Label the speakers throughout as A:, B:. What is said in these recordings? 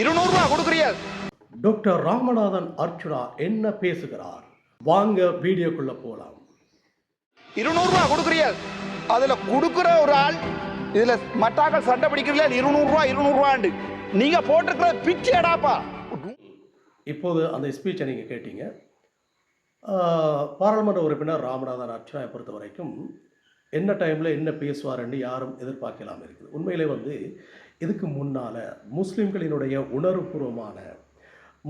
A: இருநூறுவா கொடுக்குறியா
B: டாக்டர் ராமநாதன் அர்ச்சுனா என்ன பேசுகிறார்? வாங்க வீடியோக்குள்ள போலாம்.
A: இருநூறுவா கொடுக்குறியா அதுல கொடுக்குற ஒரு ஆள் இதுல மட்டாக்கள் சண்டை பிடிக்கிறீங்களா? இருநூறுவா இருநூறுவாண்டு. நீங்க போட்டிருக்கிற பிச்சைடாப்பா
B: இப்போது அந்த ஸ்பீச்சை நீங்கள் கேட்டீங்க. பாராளுமன்ற உறுப்பினர் ராமநாதன் அர்ச்சுனாவை பொறுத்த வரைக்கும் என்ன டைமில் என்ன பேசுவாருன்னு யாரும் எதிர்பார்க்கலாம் இருக்குது. உண்மையிலே வந்து இதுக்கு முன்னால் முஸ்லீம்களினுடைய உணர்வுபூர்வமான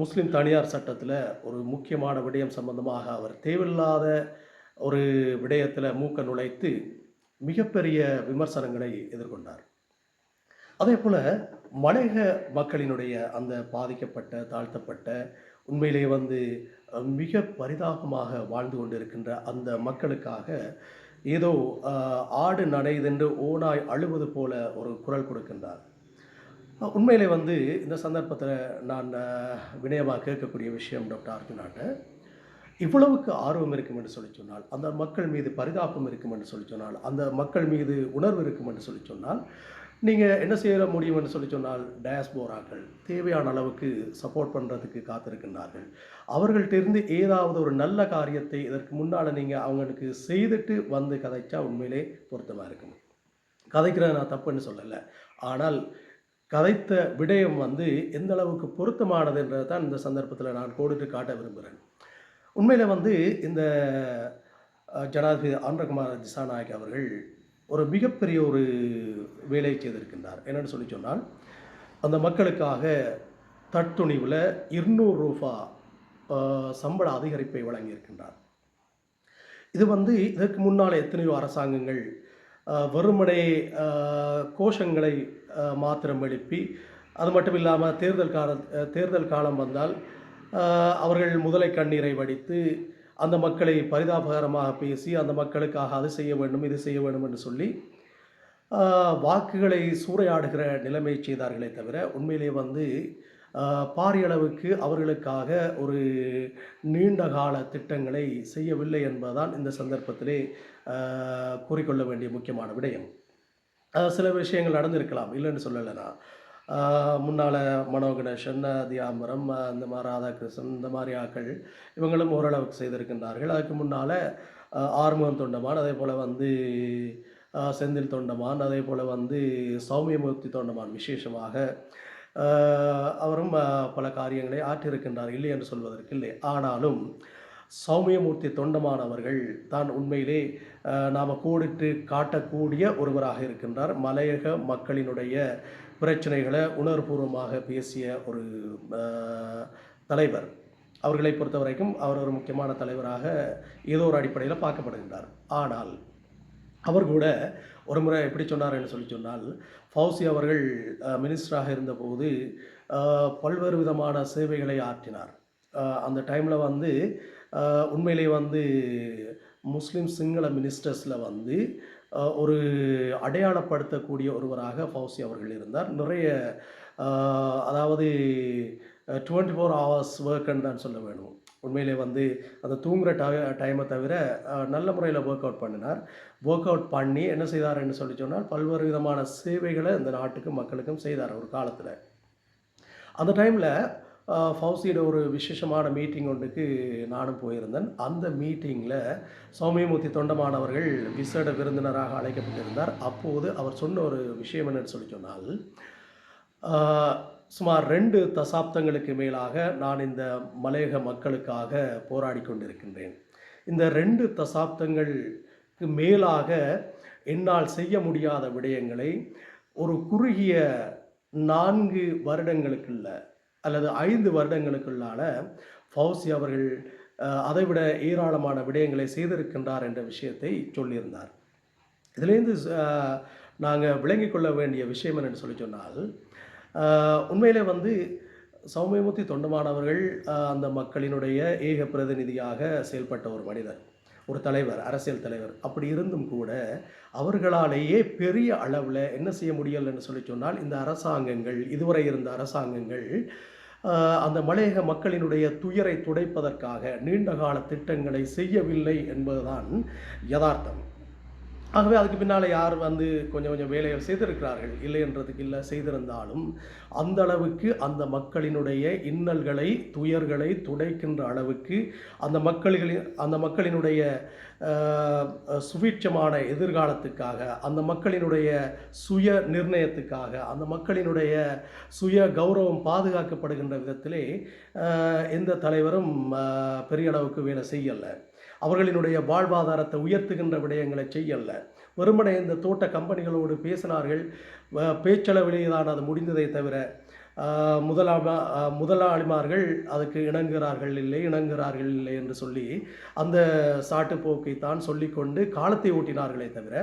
B: முஸ்லீம் தனியார் சட்டத்தில் ஒரு முக்கியமான விடயம் சம்பந்தமாக அவர் தேவையில்லாத ஒரு விடயத்தில் மூக்க நுழைத்து மிகப்பெரிய விமர்சனங்களை எதிர்கொண்டார். அதே போல் மலையக மக்களினுடைய அந்த பாதிக்கப்பட்ட தாழ்த்தப்பட்ட உண்மையிலே வந்து மிக பரிதாபமாக வாழ்ந்து கொண்டிருக்கின்ற அந்த மக்களுக்காக ஏதோ ஆடு நனைதென்று ஓனாய் அழுவது போல ஒரு குரல் கொடுக்கின்றார். உண்மையிலே வந்து இந்த சந்தர்ப்பத்தில் நான் வினயமாக கேட்கக்கூடிய விஷயம் டாக்டர் அர்ஜுனாட்ட இவ்வளவுக்கு ஆர்வம் இருக்கும் என்று சொல்லி சொன்னால் அந்த மக்கள் மீது பரிதாபம் இருக்கும் என்று சொல்லி சொன்னால் அந்த மக்கள் மீது உணர்வு இருக்கும் என்று சொல்லி சொன்னால் நீங்கள் என்ன செய்ய முடியும் என்று சொல்லி சொன்னால் டயாஸ்போராக்கள் தேவையான அளவுக்கு சப்போர்ட் பண்ணுறதுக்கு காத்திருக்கின்றார்கள். அவர்கள்ட்டிருந்து ஏதாவது ஒரு நல்ல காரியத்தை இதற்கு முன்னால் நீங்கள் அவங்களுக்கு செய்துட்டு வந்து கதைச்சா உண்மையிலே பொருத்தமாக இருக்கும். கதைக்கிறத நான் தப்புன்னு சொல்லலை. ஆனால் கதைத்த விடயம் வந்து எந்த அளவுக்கு பொருத்தமானதுன்றதை தான் இந்த சந்தர்ப்பத்தில் நான் கோடிட்டு காட்ட விரும்புகிறேன் உண்மையில் வந்து இந்த ஜனாதிபதி ஆந்திரகுமார் திசாநாயக் அவர்கள் ஒரு மிகப்பெரிய ஒரு வேலையை செய்திருக்கின்றார். என்னென்னு சொல்லி சொன்னால் அந்த மக்களுக்காக தட்டுணிவில் இருநூறு ரூபா சம்பள அதிகரிப்பை வழங்கியிருக்கின்றார். இது வந்து இதற்கு முன்னால் எத்தனையோ அரசாங்கங்கள் வறுமனை கோஷங்களை மாத்திரம் எழுப்பி அது மட்டும் இல்லாமல் தேர்தல் கால தேர்தல் காலம் வந்தால் அவர்கள் முதலை கண்ணீரை வடித்து அந்த மக்களை பரிதாபகரமாக பேசி அந்த மக்களுக்காக அது செய்ய வேண்டும் இது செய்ய வேண்டும் என்று சொல்லி வாக்குகளை சூறையாடுகிற நிலைமை செய்தார்களே தவிர உண்மையிலே வந்து பாரியளவுக்கு அவர்களுக்காக ஒரு நீண்ட கால திட்டங்களை செய்யவில்லை என்பதுதான் இந்த சந்தர்ப்பத்திலே கூறிக்கொள்ள வேண்டிய முக்கியமான விடயம். சில விஷயங்கள் நடந்திருக்கலாம். இல்லைன்னு சொல்லலை நான் முன்னால் மனோ கணேசன் தியாம்பரம் இந்த மாதிரி ராதாகிருஷ்ணன் இந்த மாதிரி ஆக்கள் இவங்களும் ஓரளவுக்கு செய்திருக்கின்றார்கள். அதுக்கு முன்னால் ஆறுமுகம் தொண்டமான் அதே போல் வந்து செந்தில் தொண்டமான் அதே போல் வந்து சௌமியமூர்த்தி தொண்டமான் விசேஷமாக அவரும் பல காரியங்களை ஆற்றியிருக்கின்றார். இல்லை என்று சொல்வதற்கு இல்லை. ஆனாலும் சௌமியமூர்த்தி தொண்டமான் அவர்கள் தான் உண்மையிலே நாம் கோடிட்டு காட்டக்கூடிய ஒருவராக இருக்கின்றார். மலையக மக்களினுடைய பிரச்சனைகளை உணர்வுபூர்வமாக பேசிய ஒரு தலைவர். அவர்களை பொறுத்த வரைக்கும் அவர் ஒரு முக்கியமான தலைவராக ஏதோ ஒரு அடிப்படையில் பார்க்கப்படுகின்றார். ஆனால் அவர் கூட ஒரு முறை எப்படி சொன்னார் என்று சொல்லி சொன்னால் ஃபவுசி அவர்கள் மினிஸ்டராக இருந்தபோது பல்வேறு விதமான சேவைகளை ஆற்றினார். அந்த டைமில் வந்து உண்மையிலே வந்து முஸ்லீம் சிங்கள மினிஸ்டர்ஸில் வந்து ஒரு அடையாளப்படுத்தக்கூடிய ஒருவராக ஃபௌசி அவர்கள் இருந்தார். நிறைய அதாவது டுவெண்ட்டி ஃபோர் ஹவர்ஸ் ஒர்க்குன்னு தான் சொல்ல வேணும். உண்மையிலே வந்து அந்த தூங்குகிற டை டைமை தவிர நல்ல முறையில் ஒர்க் அவுட் பண்ணினார். ஒர்க் அவுட் பண்ணி என்ன செய்தார்ன்னு சொல்லி சொன்னால் பல்வேறு விதமான சேவைகளை இந்த நாட்டுக்கும் மக்களுக்கும் செய்தார் ஒரு காலத்தில். அந்த டைமில் ஃபவுசியோட ஒரு விசேஷமான மீட்டிங் ஒன்றுக்கு நானும் போயிருந்தேன். அந்த மீட்டிங்கில் சௌமியமூர்த்தி தொண்டமானவர்கள் விசேட விருந்தினராக அழைக்கப்பட்டிருந்தார். அப்போது அவர் சொன்ன ஒரு விஷயம் என்னன்னு சொல்லி சொன்னால் சுமார் ரெண்டு தசாப்தங்களுக்கு மேலாக நான் இந்த மலையக மக்களுக்காக போராடி கொண்டிருக்கின்றேன். இந்த ரெண்டு தசாப்தங்களுக்கு மேலாக என்னால் செய்ய முடியாத விடயங்களை ஒரு குறுகிய நான்கு வருடங்களுக்குள்ள அல்லது ஐந்து வருடங்களுக்குள்ளான ஃபவுசி அவர்கள் அதைவிட ஏராளமான விடயங்களை செய்திருக்கின்றார் என்ற விஷயத்தை சொல்லியிருந்தார். இதுலேருந்து நாங்கள் விளங்கி கொள்ள வேண்டிய விஷயம் என்னென்னு சொல்லி சொன்னால் உண்மையிலே வந்து சௌமியமூர்த்தி தொண்டமானவர்கள் அந்த மக்களினுடைய ஏக பிரதிநிதியாக செயல்பட்ட ஒரு மனிதர். ஒரு தலைவர் அரசியல் தலைவர். அப்படி இருந்தும் கூட அவர்களாலேயே பெரிய அளவில் என்ன செய்ய முடியலைன்னு சொல்லி சொன்னால் இந்த அரசாங்கங்கள் இதுவரை இருந்த அரசாங்கங்கள் அந்த மலையக மக்களினுடைய துயரை துடைப்பதற்காக நீண்டகால திட்டங்களை செய்யவில்லை என்பதுதான் யதார்த்தம். ஆகவே அதுக்கு பின்னால் யார் வந்து கொஞ்சம் கொஞ்சம் வேலையை செய்திருக்கிறார்கள்? இல்லை என்றதுக்கு இல்லை செய்திருந்தாலும் அந்த அளவுக்கு அந்த மக்களினுடைய இன்னல்களை துயர்களை துடைக்கின்ற அளவுக்கு அந்த மக்களின் அந்த மக்களினுடைய சுபீட்சமான எதிர்காலத்துக்காக அந்த மக்களினுடைய சுய நிர்ணயத்துக்காக அந்த மக்களினுடைய சுய கௌரவம் பாதுகாக்கப்படுகின்ற விதத்திலே எந்த தலைவரும் பெரிய அளவுக்கு வேலை செய்யலை. அவர்களினுடைய வாழ்வாதாரத்தை உயர்த்துகின்ற விடயங்களை செய்யல. வெறுமனே இந்த தோட்ட கம்பெனிகளோடு பேசினார்கள். வ- பேச்சளவிலே தான் அது முடிந்ததை தவிர முதலாள முதலாளிமார்கள் அதுக்கு இணங்குகிறார்கள் இல்லை இணங்குகிறார்கள் இல்லை என்று சொல்லி அந்த சாட்டுப்போக்கை தான் சொல்லிக்கொண்டு காலத்தை ஓட்டினார்களே தவிர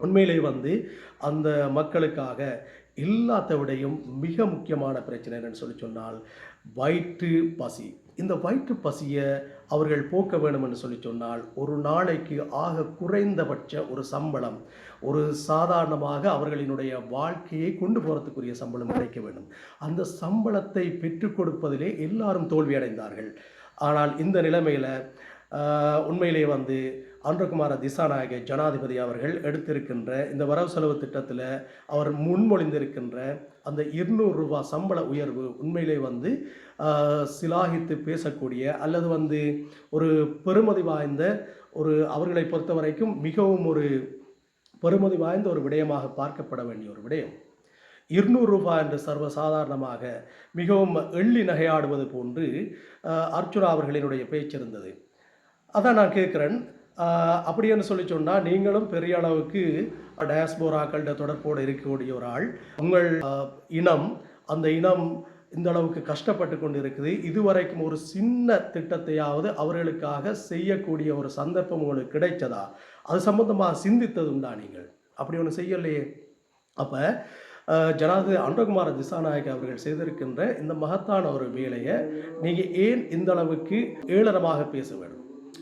B: உண்மையிலே வந்து அந்த மக்களுக்காக இல்லாத விடையும் மிக முக்கியமான பிரச்சனை என்னன்னு சொல்லி சொன்னால் வயிற்று பசி. இந்த வயிற்று பசியை அவர்கள் போக்க வேண்டும் என்று சொல்லி சொன்னால் ஒரு நாளைக்கு ஆக குறைந்தபட்ச ஒரு சம்பளம் ஒரு சாதாரணமாக அவர்களினுடைய வாழ்க்கையை கொண்டு போகிறதுக்குரிய சம்பளம் கிடைக்க வேண்டும். அந்த சம்பளத்தை பெற்றுக் கொடுப்பதிலே எல்லாரும் தோல்வியடைந்தார்கள். ஆனால் இந்த நிலைமையில் உண்மையிலே வந்து அன்றகுமார திசாநாயக ஜனாதிபதி அவர்கள் எடுத்திருக்கின்ற இந்த வரவு செலவு திட்டத்தில் அவர் முன்மொழிந்திருக்கின்ற அந்த இருநூறு ரூபாய் சம்பள உயர்வு உண்மையிலே வந்து சிலாகித்து பேசக்கூடிய அல்லது வந்து ஒரு பெருமதி வாய்ந்த ஒரு அவர்களை பொறுத்த வரைக்கும் மிகவும் ஒரு பெருமதி வாய்ந்த ஒரு விடயமாக பார்க்கப்பட வேண்டிய ஒரு விடயம். இருநூறு ரூபாய் என்று சர்வசாதாரணமாக மிகவும் எள்ளி நகையாடுவது போன்று அர்ச்சுனா அவர்களினுடைய பேச்சு இருந்தது அதான் நான் கேட்குறேன் அப்படின்னு சொல்லி சொன்னால் நீங்களும் பெரிய அளவுக்கு டயாஸ்போராக்கள்கிட்ட தொடர்போடு இருக்கக்கூடிய ஒரு ஆள். உங்கள் இனம் அந்த இனம் இந்த அளவுக்கு கஷ்டப்பட்டு கொண்டு இருக்குது இதுவரைக்கும் ஒரு சின்ன திட்டத்தையாவது அவர்களுக்காக செய்யக்கூடிய ஒரு சந்தர்ப்பம் உங்களுக்கு கிடைச்சதா? அது சம்பந்தமாக சிந்தித்ததுண்டா நீங்கள்? அப்படி ஒன்று செய்யலையே. அப்போ ஜனாதிபதி அன்றகுமார திசாநாயக் அவர்கள் செய்திருக்கின்ற இந்த மகத்தான ஒரு வேலையை நீங்கள் ஏன் இந்த அளவுக்கு ஏளனமாக பேச வேண்டும்?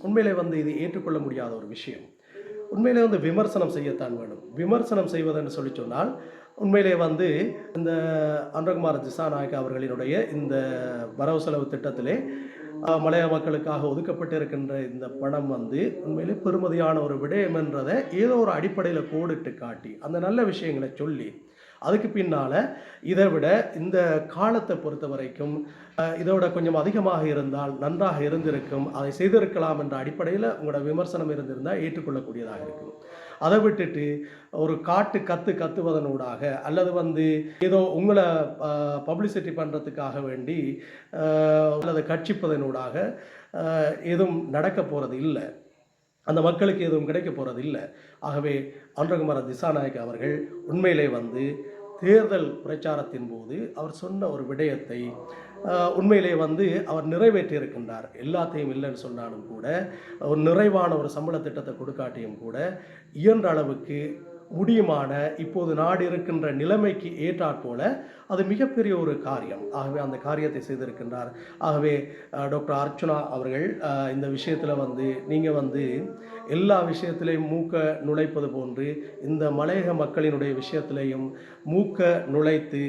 B: உண்மையிலே வந்து இது ஏற்றுக்கொள்ள முடியாத ஒரு விஷயம். உண்மையிலே வந்து விமர்சனம் செய்யத்தான் வேணும். விமர்சனம் செய்வதென்று சொல்லி சொன்னால் உண்மையிலே வந்து இந்த அன்றகுமார திசாநாயக் அவர்களினுடைய இந்த வரவு செலவு திட்டத்திலே மலையாள மலைய மக்களுக்காக ஒதுக்கப்பட்டிருக்கின்ற இந்த பணம் வந்து உண்மையிலே பெருமதியான ஒரு விடயம் என்றதை ஏதோ ஒரு அடிப்படையில் கோடிட்டு காட்டி அந்த நல்ல விஷயங்களை சொல்லி அதுக்கு பின்னால் இதை விட இந்த காலத்தை பொறுத்த வரைக்கும் இதோட கொஞ்சம் அதிகமாக இருந்தால் நன்றாக இருந்திருக்கும் அதை செய்திருக்கலாம் என்ற அடிப்படையில் உங்களோட விமர்சனம் இருந்திருந்தால் ஏற்றுக்கொள்ளக்கூடியதாக இருக்கும். அதை விட்டுட்டு ஒரு காட்டு கத்து கத்துவதனூடாக அல்லது வந்து ஏதோ உங்களை பப்ளிசிட்டி பண்ணுறதுக்காக வேண்டி அல்லது கட்சிப்பதனூடாக எதுவும் நடக்க போகிறது இல்லை. அந்த மக்களுக்கு எதுவும் கிடைக்க போகிறது இல்லை ஆகவே அன்றகுமார திசாநாயக் அவர்கள் உண்மையிலே வந்து தேர்தல் பிரச்சாரத்தின் போது அவர் சொன்ன ஒரு விடயத்தை உண்மையிலே வந்து அவர் நிறைவேற்றியிருக்கின்றார். எல்லாத்தையும் இல்லைன்னு சொன்னாலும் கூட ஒரு நிறைவான ஒரு சம்பள திட்டத்தை கொடுக்காட்டியும் கூட இயன்ற அளவுக்கு முடியுமான இப்போது நாடு இருக்கின்ற நிலைமைக்கு ஏற்றாற்போல அது மிகப்பெரிய ஒரு காரியம். ஆகவே அந்த காரியத்தை செய்திருக்கின்றார். ஆகவே டாக்டர் அர்ச்சுனா அவர்கள் இந்த விஷயத்தில் வந்து நீங்கள் வந்து எல்லா விஷயத்திலையும் மூக்க நுழைப்பது போன்று இந்த மலையக மக்களினுடைய விஷயத்திலையும் மூக்க நுழைத்து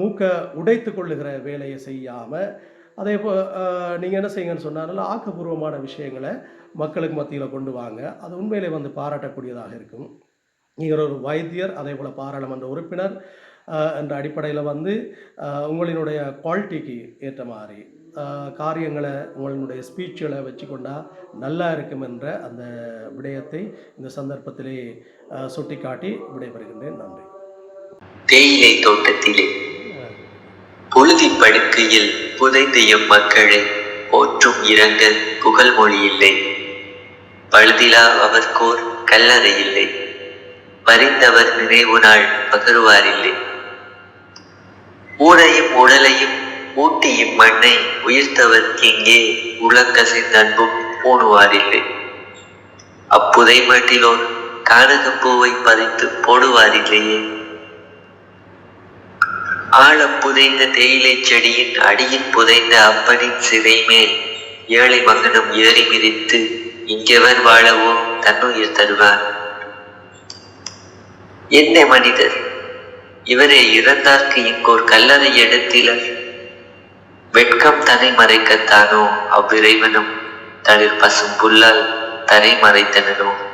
B: மூக்க உடைத்து கொள்ளுகிற வேலையை செய்யாமல் அதே போ நீங்கள் என்ன செய்யுங்கன்னு சொன்னால் ஆக்கப்பூர்வமான விஷயங்களை மக்களுக்கு மத்தியில் கொண்டு வாங்க. அது உண்மையிலே வந்து பாராட்டக்கூடியதாக இருக்கும். நீங்கள் ஒரு வைத்தியர் அதே போல் பாராளுமன்ற உறுப்பினர் என்ற அடிப்படையில் வந்து உங்களினுடைய குவாலிட்டிக்கு ஏற்ற மாதிரி காரியங்களை உங்களுடைய ஸ்பீச்சுகளை வச்சுக்கொண்டா நல்லா இருக்கும் என்ற அந்த விடயத்தை இந்த சந்தர்ப்பத்திலே சுட்டிக்காட்டி விடைபெறுகின்றேன். நன்றி.
C: தேயிலை தோட்டத்திலே புழுதி படுக்கையில் புதை எம் மக்களை போற்றும் இரங்கல் புகழ்மொழி இல்லை பழுதிலா அவர்கோர் கல்லறை இல்லை மறைந்தவர் நினைவு நாள் பகருவாரில்லை. ஊரையும் உடலையும் ஊட்டியும் மண்ணை உயிர்த்தவர்க்கு இங்கே உலக்கசின் அன்பும் பூணுவாரில்லை அப்புதை மட்டிலோர் கானகப்பூவை பறித்து போடுவாரில்லையே. ஆழம் புதைந்த தேயிலை செடியின் அடியில் புதைந்த அப்பனின் சிறை மேல் ஏழை மகனும் ஏறி மிதித்து இங்கெவர் வாழவோ தன்னுயிர் தருவார். என்ன மனிதர் இவரே இறந்தார்க்கு இங்கோர் கல்லறை எடுத்திலர். வெட்கம் தனை மறைக்கத்தானோ அவ்விறைவனும் தளிர் பசும் புல்லால் தரை மறைத்தனோ